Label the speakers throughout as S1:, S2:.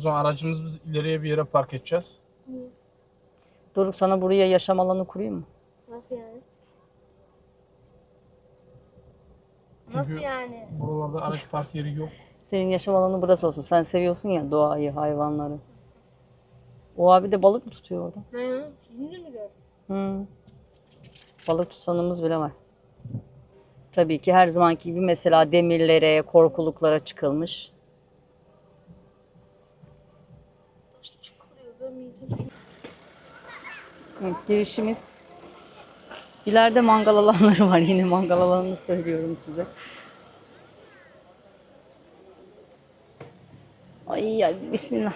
S1: zaman aracımızı biz ileriye bir yere park edeceğiz.
S2: Doruk sana buraya yaşam alanı kurayım mı?
S3: Nasıl yani? Nasıl
S1: Çünkü-
S3: yani?
S1: Buralarda araç park yeri yok.
S2: Senin yaşam alanı burası olsun. Sen seviyorsun ya doğayı, hayvanları. O abi de balık mı tutuyor orada?
S3: Hı, şimdi mi gördün?
S2: Hı. Balık tutsanımız bile var. Tabii ki her zamanki gibi mesela demirlere, korkuluklara çıkılmış. Evet, girişimiz. İleride mangal alanları var. Yine mangal alanını söylüyorum size. Ay ya bismillah.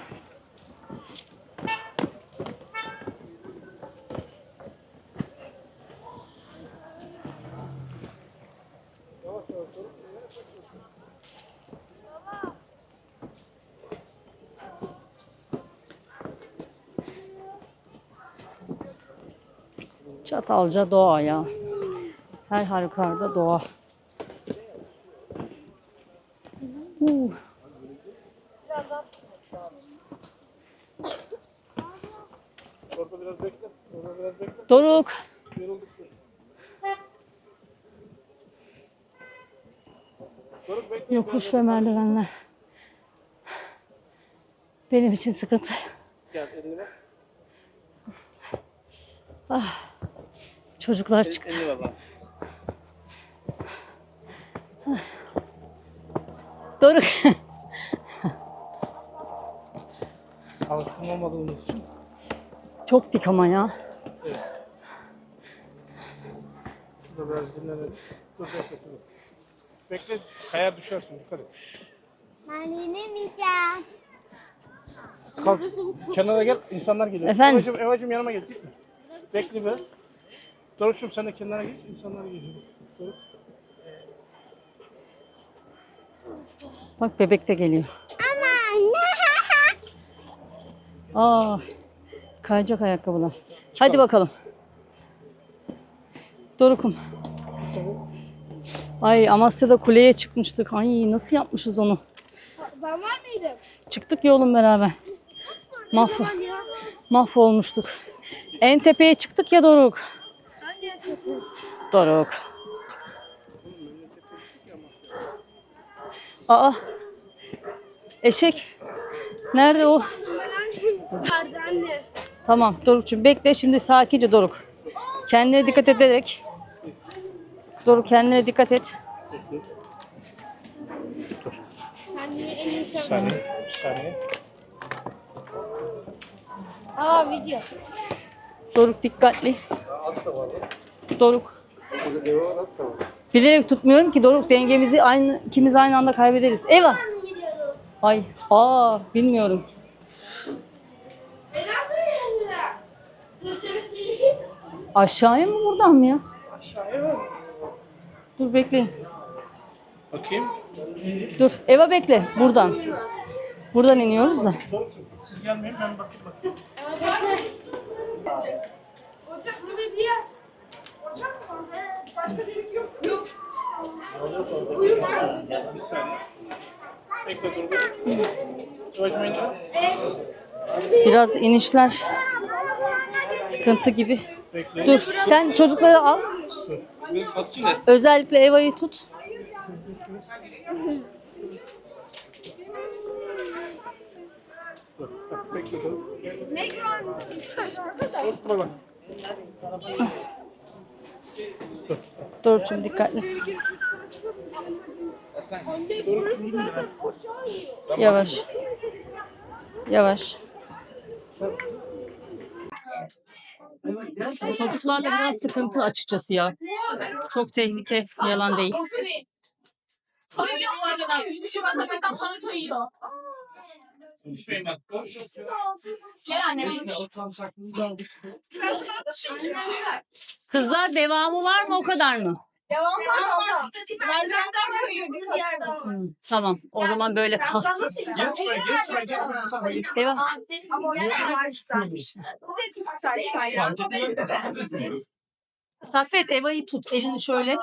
S2: Çatalca doğa ya. Her halükarda doğa. Uh.
S1: Orada biraz bekle. Orada biraz bekle.
S2: Doruk.
S1: Yorulduk. Doruk bekle.
S2: Yokuş ve merdivenler. Benim için sıkıntı.
S1: Gel elini ver.
S2: Çocuklar çıktı. Doruk.
S1: Alışkın olmadığımız için.
S2: Çok dik ama ya.
S1: Şurada biraz dinlenelim. Dur bekle. Dur. Bekle. Kaya düşersin. Dikkat et.
S3: Ben inemeyeceğim.
S1: Kalk. Kenara gel. İnsanlar geliyor.
S2: Efendim?
S1: Evacım, Evacım yanıma gel. Gitme. Bekle biraz. Doruk'cum sen de kenara geç. İnsanlar geliyor. Doruk.
S2: Bak bebek de geliyor. Aa, kayacak ayakkabılar. Hadi bakalım. Doruk'um. Ay Amasya'da kuleye çıkmıştık. Ay nasıl yapmışız onu?
S3: Ben var mıydım?
S2: Çıktık ya oğlum beraber. Mahv
S3: Aman ya.
S2: mahvolmuştuk. En tepeye çıktık ya Doruk. Doruk. Aa. Eşek. Nerede o? Tamam Doruk'cum bekle şimdi sakince Doruk. Kendine dikkat ederek. Doruk kendine dikkat et.
S1: Bir saniye. Bir saniye.
S3: Aa video.
S2: Doruk dikkatli. Doruk. Bilerek tutmuyorum ki Doruk dengemizi aynı ikimiz aynı anda kaybederiz. Eyvah. Ay. Aa bilmiyorum. Aşağıya mı buradan mı ya?
S1: Aşağıya mı?
S2: Dur bekleyin.
S1: Bakayım.
S2: Dur. Eva bekle. Buradan. Buradan iniyoruz da.
S1: Siz gelmeyin ben bakayım bakayım.
S3: Ocak bu bir yer. Ocak mı? Başka delik yok. Yok.
S1: Bir saniye. Bekle dur. Evacım indir.
S2: Biraz inişler sıkıntı gibi.
S1: Bekle.
S2: Dur. Sen çocukları al. Özellikle Eva'yı tut.
S1: Dur. Bak, Bekle dur. Ne. Dur.
S2: Doruk'cum dikkatli. Yavaş. Yavaş. Çocuklarla biraz sıkıntı açıkçası ya. Çok tehlike, yalan değil.
S1: Şey bak.
S2: Kızlar devamı var mı o kadar mı?
S4: Devam var. Merdivenden kayıyor bir yerden.
S2: Tamam. O zaman böyle kas.
S1: Geçme geçme geçme.
S2: Eyvah.
S4: Ama o var güzelmiş. Bu da güzel sayı.
S2: Saffet Eva'yı tut. Elini şöyle.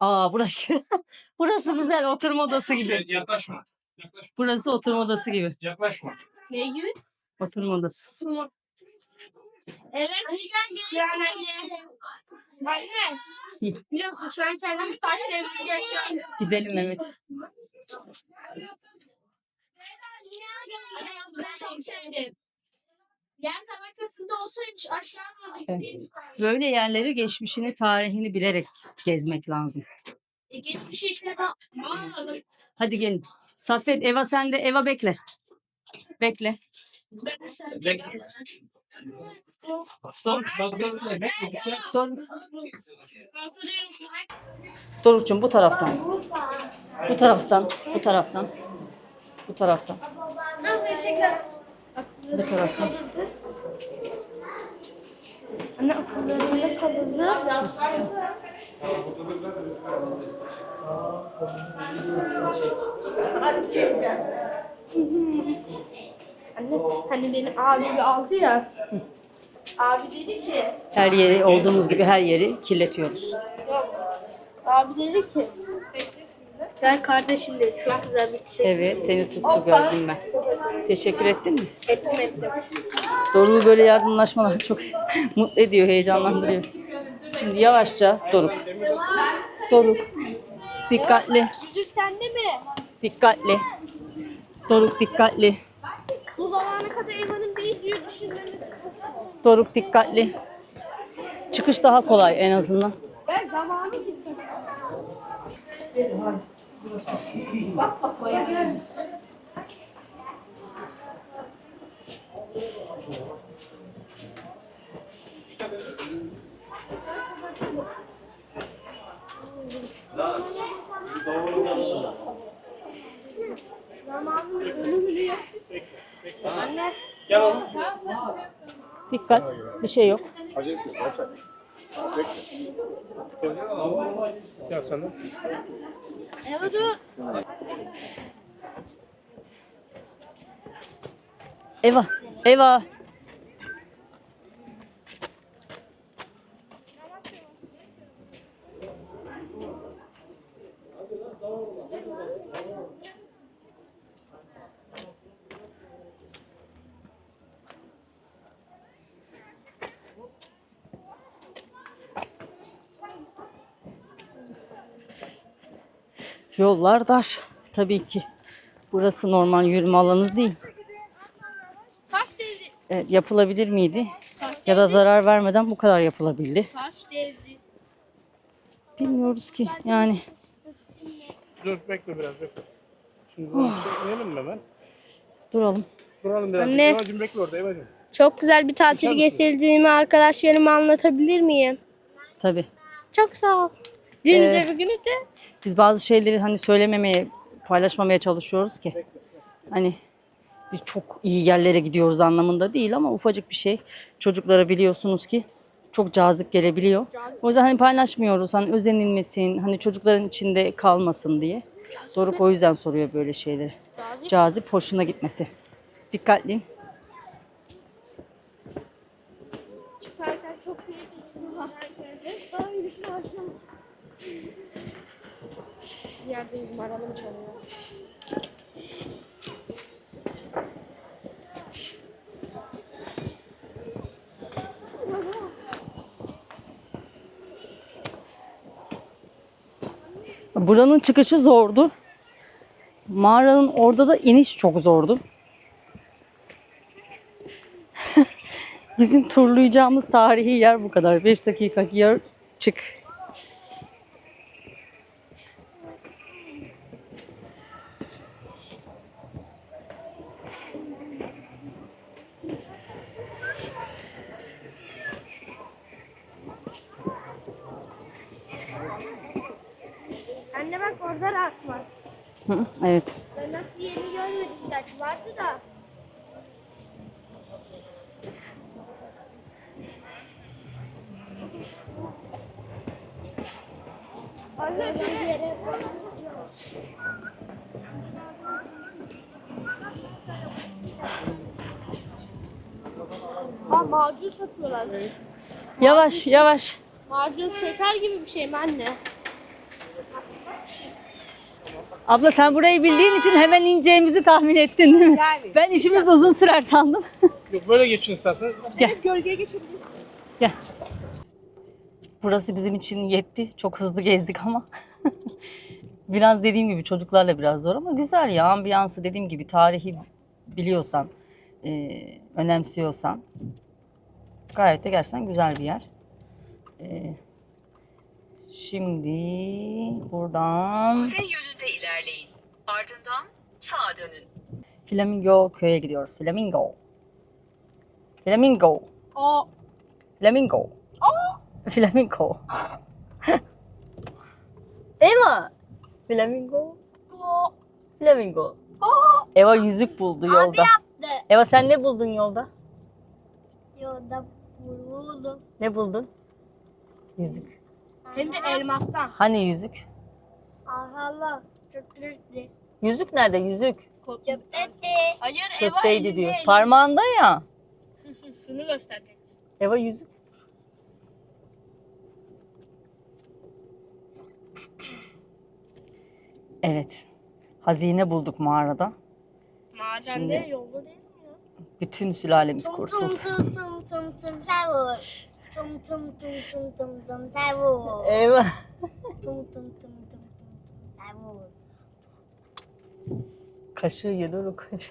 S2: Aa burası. burası güzel oturma odası gibi.
S1: Yaklaşma. Yaklaşma.
S2: Burası oturma odası gibi.
S1: Yaklaşma.
S4: Ne gibi?
S2: Oturma odası.
S4: Evet. Şu an anne. Anne. Biliyor musun şu an kendimi taş devrinde yaşıyorum.
S2: Gidelim evet.
S4: Ben çok sevdim. Yer tabakasında olsaymış aşağı doğru.
S2: Böyle yerleri geçmişini, tarihini bilerek gezmek lazım.
S4: E, Geçmiş işte bağırmadım.
S2: Hadi gelin. Saffet, Eva sen de Eva bekle. Bekle.
S1: Bekle. Dur.
S2: Doruk'cum bu taraftan. Bu taraftan. Bu taraftan. Bu taraftan.
S4: Teşekkürler.
S2: Bu taraftan.
S4: Anne okullarında kalındı.
S3: Anne hani beni abi aldı ya. Abi dedi ki
S2: Her yeri olduğumuz gibi her yeri kirletiyoruz.
S3: yok. Abi dedi ki Gel kardeşim dedi. Çok güzel bir şey.
S2: Evet seni tuttu gördüm ben. Teşekkür ettin mi?
S3: Ettim ettim.
S2: Doruk'u böyle yardımlaşmalar çok mutlu ediyor, heyecanlandırıyor. Şimdi yavaşça Doruk. Doruk. Dikkatli.
S3: Düdük sende mi?
S2: Dikkatli. Doruk dikkatli.
S3: Bu zamana kadar Eva'nın bir videoyu düşünmemiz
S2: Doruk dikkatli. Çıkış daha kolay en azından.
S3: Ben zamanı gittim. Anne.
S1: Gel oğlum.
S2: Dikkat. Bir şey yok.
S1: Gel sen de.
S3: Eva dur.
S2: Eva. Eva. Yollar dar. Tabii ki. Burası normal yürüme alanı değil.
S3: Taş devri.
S2: Evet, yapılabilir miydi? Ya da zarar vermeden bu kadar yapılabildi.
S3: Taş devri.
S2: Bilmiyoruz ki. Yani
S1: Dur bekle biraz bekle. Şimdi bunu inelim mi hemen?
S2: duralım.
S1: Duralım biraz.
S3: Anne.
S1: Evacım bekle orada Evacım.
S3: Çok güzel bir tatil geçirdiğimi arkadaşlarıma anlatabilir miyim?
S2: Tabii.
S3: Çok sağ ol. Dün
S2: Ee,
S3: de bugünü de.
S2: Biz bazı şeyleri hani söylememeye, paylaşmamaya çalışıyoruz ki. Hani biz çok iyi yerlere gidiyoruz anlamında değil ama ufacık bir şey. Çocuklara biliyorsunuz ki çok cazip gelebiliyor. O yüzden hani paylaşmıyoruz. Hani özenilmesin, hani çocukların içinde kalmasın diye. Doruk o yüzden soruyor böyle şeyleri. Cazip, hoşuna gitmesi. Dikkatli.
S3: Çıkarken çok iyi bir. Bir yerdeyim arabam çalıyor.
S2: Buranın çıkışı zordu. Mağaranın orada da iniş çok zordu. Bizim turlayacağımız tarihi yer bu kadar. 5 dakika yer çık.
S3: Var.
S2: Hı, evet.
S3: Ben nasıl yeni görmedim gerçi vardı da. Anne bir yere Aa macun satıyorlar.
S2: Yavaş yavaş.
S3: Macun şeker gibi bir şey mi anne?
S2: Abla sen burayı bildiğin için hemen ineceğimizi tahmin ettin değil mi?
S5: Yani.
S2: Ben işimiz uzun sürer sandım.
S1: Yok böyle geçin isterseniz.
S2: Gel.
S5: Gölgeye geçebiliriz.
S2: Gel. Burası bizim için yetti. Çok hızlı gezdik ama. biraz dediğim gibi çocuklarla biraz zor ama güzel ya. Ambiyansı dediğim gibi tarihi biliyorsan, e, önemsiyorsan gayet de gerçekten güzel bir yer. E, şimdi buradan
S6: Kuzey yönünde ilerleyin. Ardından sağa dönün.
S2: Flamingo köye gidiyoruz. Flamingo. Flamingo.
S3: O
S2: Flamingo. Flamingo. Eva. Flamingo. Flamingo. Eva yüzük buldu yolda. Eva sen ne buldun yolda?
S3: yolda vuruldum.
S2: Ne buldun? Yüzük.
S3: Hem de elmastan.
S2: Hani yüzük?
S3: Allah. Çöptürürdü.
S2: Yüzük nerede yüzük?
S3: Çöpteydi. Hayır
S2: Çöpteydi diyor. Parmağında ya.
S3: Şu, şu, şunu gösterecek.
S2: Eva yüzük. Evet. Hazine bulduk mağarada.
S3: Madende
S2: Şimdi-
S3: yolda değil mi ya?
S2: Bütün sülalemiz
S4: Tum tum
S2: kurtuldu.
S4: tum tum tum tum savur. 쫌쫌쫌쫌쫌쫌
S2: 사부.
S4: 에바.
S2: 쫌쫌쫌쫌쫌 사부. 가시 얘도로 가시.